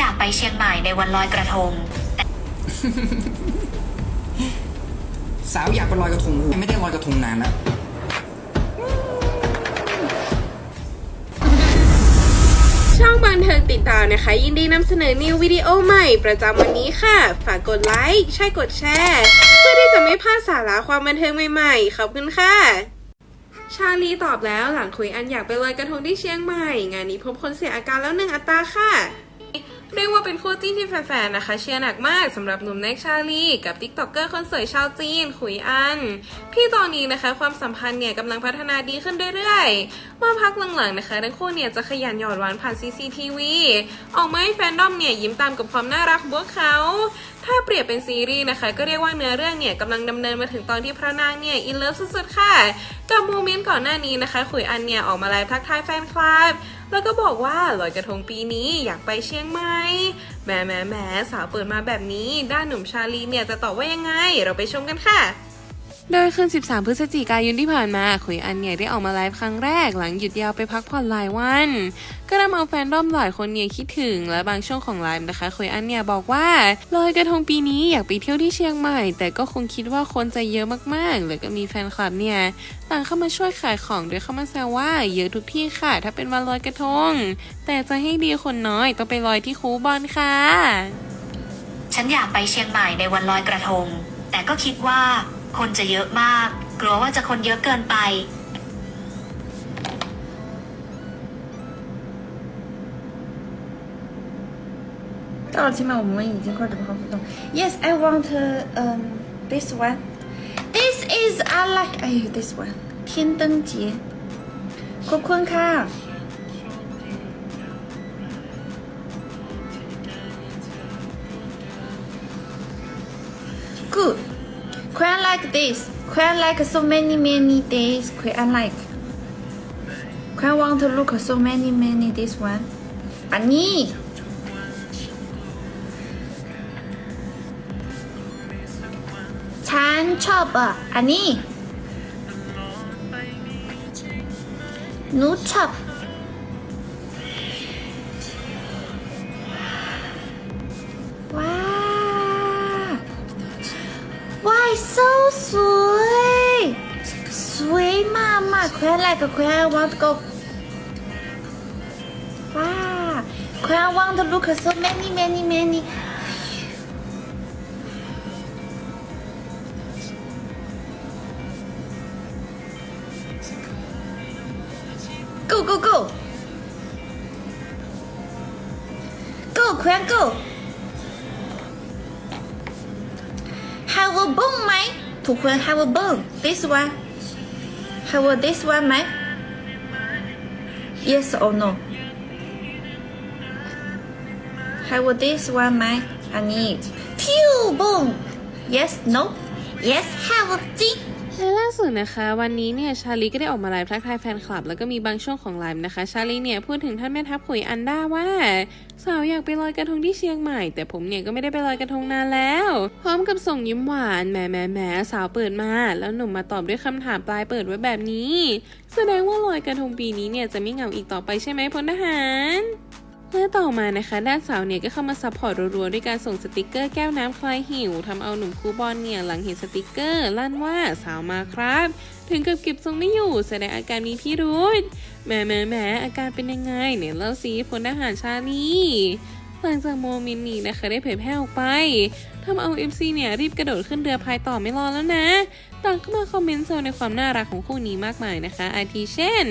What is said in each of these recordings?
อยากไปเชียงใหม่ในวันลอยกระทง สาวอยากไปลอยกระทงไม่ได้ลอยกระทงนานแล้วช่องบันเทิงติดตามนะคะ ยินดีนำเสนอนิววิดีโอใหม่ประจำวันนี้ค่ะ ฝากกดไลค์ใช่กดแชร์ เพื่อที่จะไม่พลาดสาระความบันเทิงใหม่ๆ ขอบคุณค่ะ ชาลีตอบแล้วหลังคุยอันอยากไปลอยกระทงที่เชียงใหม่ งานนี้พบคนเสียอาการแล้วหนึ่งอัตราค่ะ คู่จิ้นที่แฟนๆนะคะ เชียร์หนักมากสำหรับหนุ่มแน็กชาลีกับติ๊กต็อกเกอร์คนสวยชาวจีนขุยอัน ที่ตอนนี้นะคะความสัมพันธ์เนี่ยกำลังพัฒนาดีขึ้นเรื่อยๆ มาพักหลังๆนะคะทั้งคู่เนี่ยจะขยันหยอดหวานผ่าน CCTV ออกมาให้แฟนดอมเนี่ยยิ้มตามกับความน่ารักของพวกเขา ถ้าเปรียบเป็นซีรีส์นะคะ ก็เรียกว่าเนื้อเรื่องเนี่ยกำลังดำเนินมาถึงตอนที่พระนางเนี่ยอินเลิฟสุดๆค่ะกับโมเมนต์ก่อนหน้านี้นะคะ ขุยอันเนี่ยออกมาไลฟ์ทักทายแฟนคลับแล้วก็บอกว่าลอยกระทงปีนี้อยากไปเชียงใหม่ แหมแหมแหมสาวเปิดมาแบบนี้ ด้านหนุ่มชาลีเนี่ยจะตอบว่ายังไง เราไปชมกันค่ะ โดยคืน 13 พฤศจิกายนที่ผ่านมา ขุยอันเนี่ยได้ออกมาไลฟ์ครั้งแรกหลังหยุดยาวไปพักผ่อนหลายวัน ก็ทำเอาแฟนด้อมหลายคนเนี่ยคิดถึง และบางช่วงของไลฟ์นะคะ ขุยอันเนี่ยบอกว่าลอยกระทงปีนี้อยากไปเที่ยวที่เชียงใหม่ แต่ก็คงคิดว่าคนจะเยอะมากๆแล้วก็มีแฟนคลับเนี่ยต่างเข้ามาช่วยขายของโดยเข้ามาแซวว่าเยอะทุกที่ค่ะ ถ้าเป็นวันลอยกระทง แต่จะให้ดีคนน้อยต้องไปลอยที่คูบอลค่ะ ฉันอยากไปเชียงใหม่ในวันลอยกระทง แต่ก็คิดว่า คนจะเยอะมาก กลัวว่าจะคนเยอะเกินไป 到了起码我们已经快点跑不动。Yes, I want uh, um this one. This is I like 哎呦 this one 天灯节ขอบ like this. Quite like so many many days. Quite like. Quite want to look so many many this one. Ani. Chan chop. Ani. No chop. มากมากแควนอะไรกับแควน want to go ว้าวแควน want to look so many many many go go go go แควน go have a bone ไหมทุกคน have a bone this one have a this one ไหม yes or no have a this one ไหมอันนี้ few bone yes no yes have a จริง และล่าสุดนะคะ วันนี้เนี่ยชาลีก็ได้ออกมาไลฟ์ทักทายแฟนคลับ แล้วก็มีบางช่วงของไลฟ์นะคะ ชาลีเนี่ยพูดถึงท่านแม่ทัพขุยอันด้าว่า สาวอยากไปลอยกระทงที่เชียงใหม่ แต่ผมเนี่ยก็ไม่ได้ไปลอยกระทงนานแล้ว พร้อมกับส่งยิ้มหวานแหมแหมแหมสาวเปิดมา แล้วหนุ่มมาตอบด้วยคำถามปลายเปิดไว้แบบนี้ แสดงว่าลอยกระทงปีนี้เนี่ยจะไม่เหงาอีกต่อไปใช่ไหมพลทหาร และต่อมานะคะ ด้านสาวเนี่ยก็เข้ามาซัพพอร์ตรัวๆด้วยการส่งสติกเกอร์แก้วน้ำคลายหิวทำเอาหนุ่มคูบอลเนี่ยหลังเห็นสติกเกอร์ลั่นว่าสาวมาครับ ถึงกับเก็บทรงไม่อยู่แสดงอาการมีพิรุษแหมแหมแหมอาการเป็นยังไงเนี่ยเล่าซีพลทหารชาลีหลังจากโมเมนต์นี้นะคะได้เผยแพร่ออกไปทำเอา MC เนี่ยรีบกระโดดขึ้นเรือพายต่อไม่รอแล้วนะต่างเข้ามาคอมเมนต์แซวในความน่ารักของคู่นี้มากมายนะคะอาทิเช่น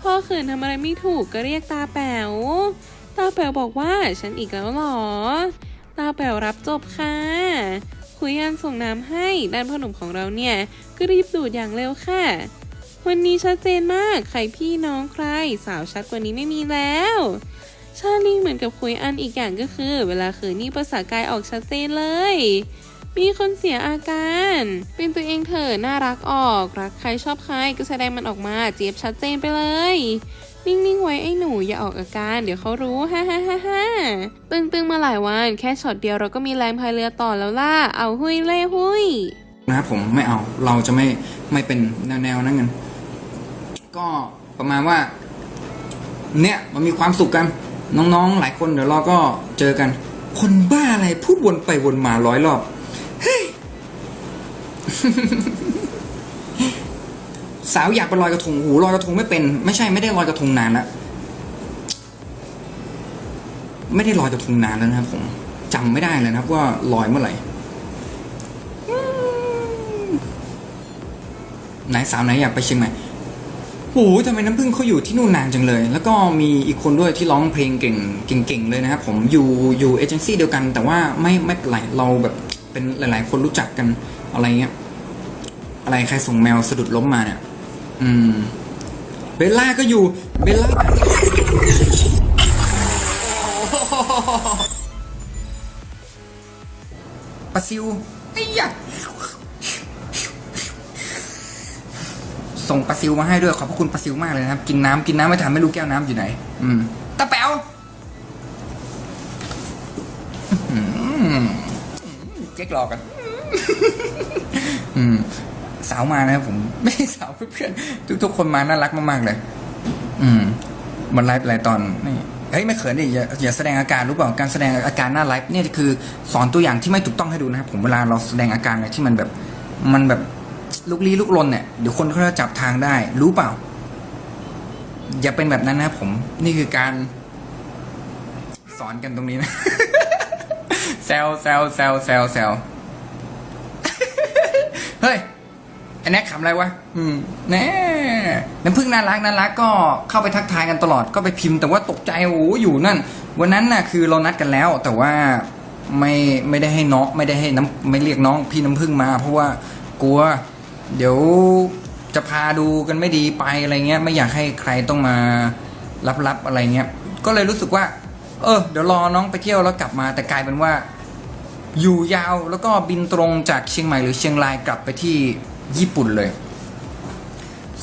พ่อเขินทำอะไรไม่ถูกก็เรียกตาแป๋ว ตาแป๋วบอกว่าฉันอีกแล้วหรอ ตาแป๋วรับจบค่ะ คุยอันส่งน้ำให้ด้านพ่อหนุ่มของเราเนี่ย ก็รีบดูดอย่างเร็วค่ะ วันนี้ชัดเจนมาก ใครพี่น้องใคร สาวชัดกว่านี้ไม่มีแล้วชาลีเหมือนกับคุยอันอีกอย่างก็คือ เวลาเขินนี่ภาษากายออกชัดเจนเลย มีคนเสียอาการ เป็นตัวเองเถอะน่ารักออก รักใครชอบใครก็แสดงมันออกมาเจี๊ยบชัดเจนไปเลย นิ่งๆไว้ไอ้หนูอย่าออกอาการ เดี๋ยวเขารู้ฮ่าฮ่าฮ่าฮ่าตึงๆมาหลายวันแค่ช็อตเดียวเราก็มีแรงพายเรือต่อแล้วล่ะ เอาหุยเล่หุยนะครับผมไม่เอาเราจะไม่ไม่เป็นแนวแนวๆนั้นกันก็ประมาณว่า เนี่ยมันมีความสุขกัน น้องๆ หลายคนเดี๋ยวเราก็เจอกัน คนบ้าอะไรพูดวนไปวนมาร้อยรอบเฮ้ย สาวอยากไปลอยกระทงหูลอยกระทงไม่เป็น ไม่ใช่ไม่ได้ลอยกระทงนานแล้วไม่ได้ลอยกระทงนานแล้วนะครับ ผมจำไม่ได้เลยนะครับ ว่าลอยเมื่อไหร่ไหนสาวไหนอยากไปเชียงใหม่โอ้โหทำไมน้ำพึ่งเขาอยู่ที่นู่นนานจังเลย แล้วก็มีอีกคนด้วยที่ร้องเพลงเก่งเก่งๆเลยนะครับผมอยู่อยู่เอเจนซี่เดียวกัน แต่ว่าไม่ไม่เป็นไรเราแบบเป็นหลาย ๆ คนรู้จักกันอะไรเงี้ยอะไรใครส่งแมวสะดุดล้มมาเนี่ย อืม เบลล่าก็อยู่ เบลล่าปลาซิวไอ้ยะส่งปลาซิวมาให้ด้วยขอบพระคุณปลาซิวมากเลยนะครับ กินน้ำกินน้ำไม่ทันไม่รู้แก้วน้ำอยู่ไหน อืมตะแป๋วอื้อหือเจ๊กหลอกกัน อืม สาวมานะครับผมไม่สาวเพื่อนๆทุก ๆ คนมาน่ารักมากๆเลย อืมมันไลฟ์หลายตอนนี่เฮ้ยไม่เขินดิอย่าอย่าแสดงอาการรู้เปล่าการแสดงอาการหน้าไลฟ์เนี่ยคือ สอนตัวอย่างที่ไม่ถูกต้องให้ดูนะครับผมเวลาเราแสดงอาการอะไรที่มันแบบ มันแบบลุกลี้ลุกลนเนี่ยเดี๋ยวคนเขาจะจับทางได้ รู้เปล่า อย่าเป็นแบบนั้นนะครับผม นี่คือการ สอนกันตรงนี้นะแซวแซวแซวแซวแซวเฮ้ย ไอ้แน็กขำอะไรวะ อืมแน่น้ำพึ่งน่ารักน่ารักก็เข้าไปทักทายกันตลอด ก็ไปพิมพ์แต่ว่าตกใจโอ้โหอยู่นั่น วันนั้นน่ะคือเรานัดกันแล้ว แต่ว่าไม่ไม่ได้ให้น้องไม่ได้ให้น้ำไม่เรียกน้องพี่น้ำพึ่งมา เพราะว่ากลัว เดี๋ยวจะพาดูกันไม่ดีไปอะไรเงี้ย ไม่อยากให้ใครต้องมารับๆอะไรเงี้ย ก็เลยรู้สึกว่า เออ เดี๋ยวรอน้องไปเที่ยวแล้วกลับมา แต่กลายเป็นว่า อยู่ยาวแล้วก็บินตรงจากเชียงใหม่หรือเชียงรายกลับไปที่ ญี่ปุ่นเลย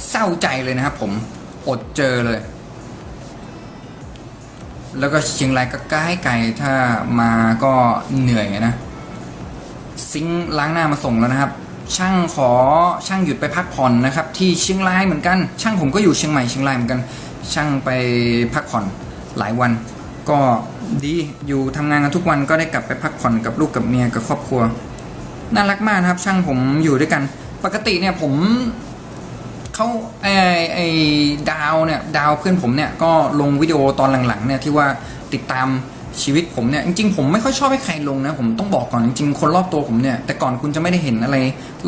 เศร้าใจเลยนะครับผมอดเจอเลย แล้วก็เชียงรายก็ใกล้ไกลถ้ามาก็เหนื่อยนะ ซิงค์ล้างหน้ามาส่งแล้วนะครับ ช่างขอช่างหยุดไปพักผ่อนนะครับ ที่เชียงรายเหมือนกัน ช่างผมก็อยู่เชียงใหม่เชียงรายเหมือนกัน ช่างไปพักผ่อนหลายวัน ก็ดีอยู่ทำงานกันทุกวันก็ได้กลับไปพักผ่อนกับลูกกับเมียกับครอบครัวน่ารักมากนะครับ ช่างผมอยู่ด้วยกัน ปกติเนี่ยผมเขาไอไอดาวเนี่ยดาวเพื่อนผมเนี่ยก็ลงวิดีโอตอนหลังๆเนี่ยที่ว่าติดตามชีวิตผมเนี่ยจริงๆผมไม่ค่อยชอบให้ใครลงนะผมต้องบอกก่อนจริงๆคนรอบตัวผมเนี่ยแต่ก่อนคุณจะไม่ได้เห็นอะไร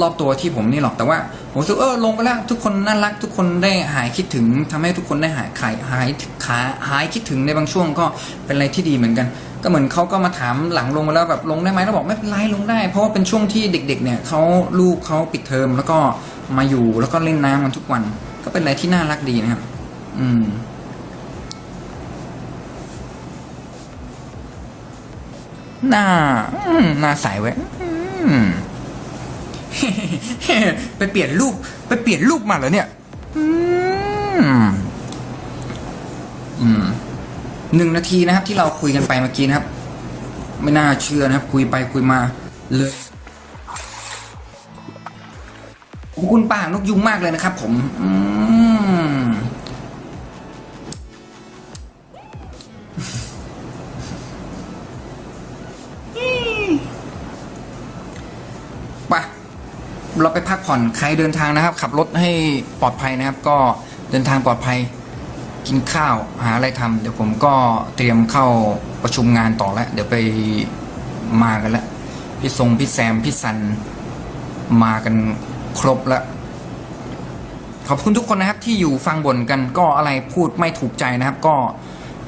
รอบตัวที่ผมนี่หรอกแต่ว่าผมรู้สึกเออลงไปแล้วทุกคนน่ารัก ทุกคนได้หายคิดถึงทำให้ทุกคนได้หายหายหายขาหายคิดถึงในบางช่วงก็เป็นอะไรที่ดีเหมือนกัน ก็เหมือนเขาก็มาถามหลังลงมาแล้วแบบลงได้ไหมเราบอกไม่เป็นไรลงได้ เพราะว่าเป็นช่วงที่เด็ก ๆ เนี่ยเขาลูกเขาปิดเทอมแล้วก็มาอยู่แล้วก็เล่นน้ำกันทุกวัน ก็เป็นอะไรที่น่ารักดีนะครับ อืมหน้าหน้าใสไว้ยไปเปลี่ยนรูป ไปเปลี่ยนรูปมาเหรอเนี่ย อืม อืม หนึ่งนาทีนะครับที่เราคุยกันไปเมื่อกี้นะครับ ไม่น่าเชื่อนะครับ คุยไปคุยมาเลยขอบคุณป้านกยุงมากเลยนะครับ ผมอืมเราไปพักผ่อนใครเดินทางนะครับ ขับรถให้ปลอดภัยนะครับ ก็เดินทางปลอดภัย กินข้าวหาอะไรทำเดี๋ยวผมก็เตรียมเข้าประชุมงานต่อแล้ว เดี๋ยวไปมากันแล้วพี่ทรงพี่แซมพี่สันมากันครบแล้วขอบคุณทุกคนนะครับที่อยู่ฟังบ่นกันก็อะไรพูดไม่ถูกใจนะครับ ก็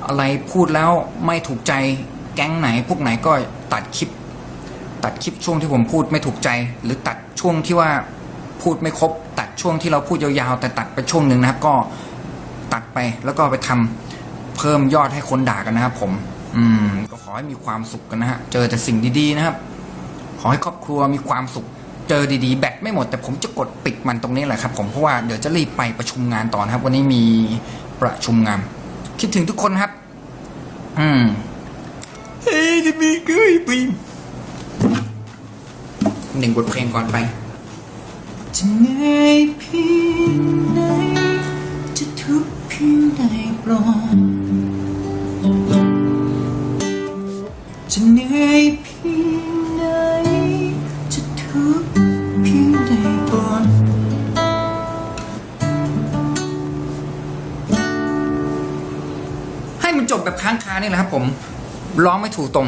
อะไรพูดแล้วไม่ถูกใจแก๊งไหน พวกไหนก็ตัดคลิป ตัดคลิปช่วงที่ผมพูดไม่ถูกใจ หรือตัดช่วงที่ว่าพูดไม่ครบ ตัดช่วงที่เราพูดยาวๆ แต่ตัดไปช่วงหนึ่งนะครับก็ ตัดไปแล้วก็ไปทำเพิ่มยอดให้คนด่ากันนะครับ ผม อืม ก็ขอให้มีความสุขกันนะฮะ เจอแต่สิ่งดีๆนะครับ ขอให้ครอบครัวมีความสุข เจอดีๆ แบตไม่หมดแต่ผมจะกดปิดมันตรงนี้แหละครับ ผมเพราะว่าเดี๋ยวจะรีบไปประชุมงานต่อนะครับ วันนี้มีประชุมงาน คิดถึงทุกคนครับ อืมเฮ้ยจะมีกุ้ยปีมหนึ่งบทเพลงก่อนไปจะเหนื่อยเพียงไหนจะทุกข์ เพียงใดปลอมจะเหนื่อยเพียงไหนจะทุกข์เพียงใดบนให้มันจบแบบค้างคานี่แหละครับผม ร้องไม่ถูกตรง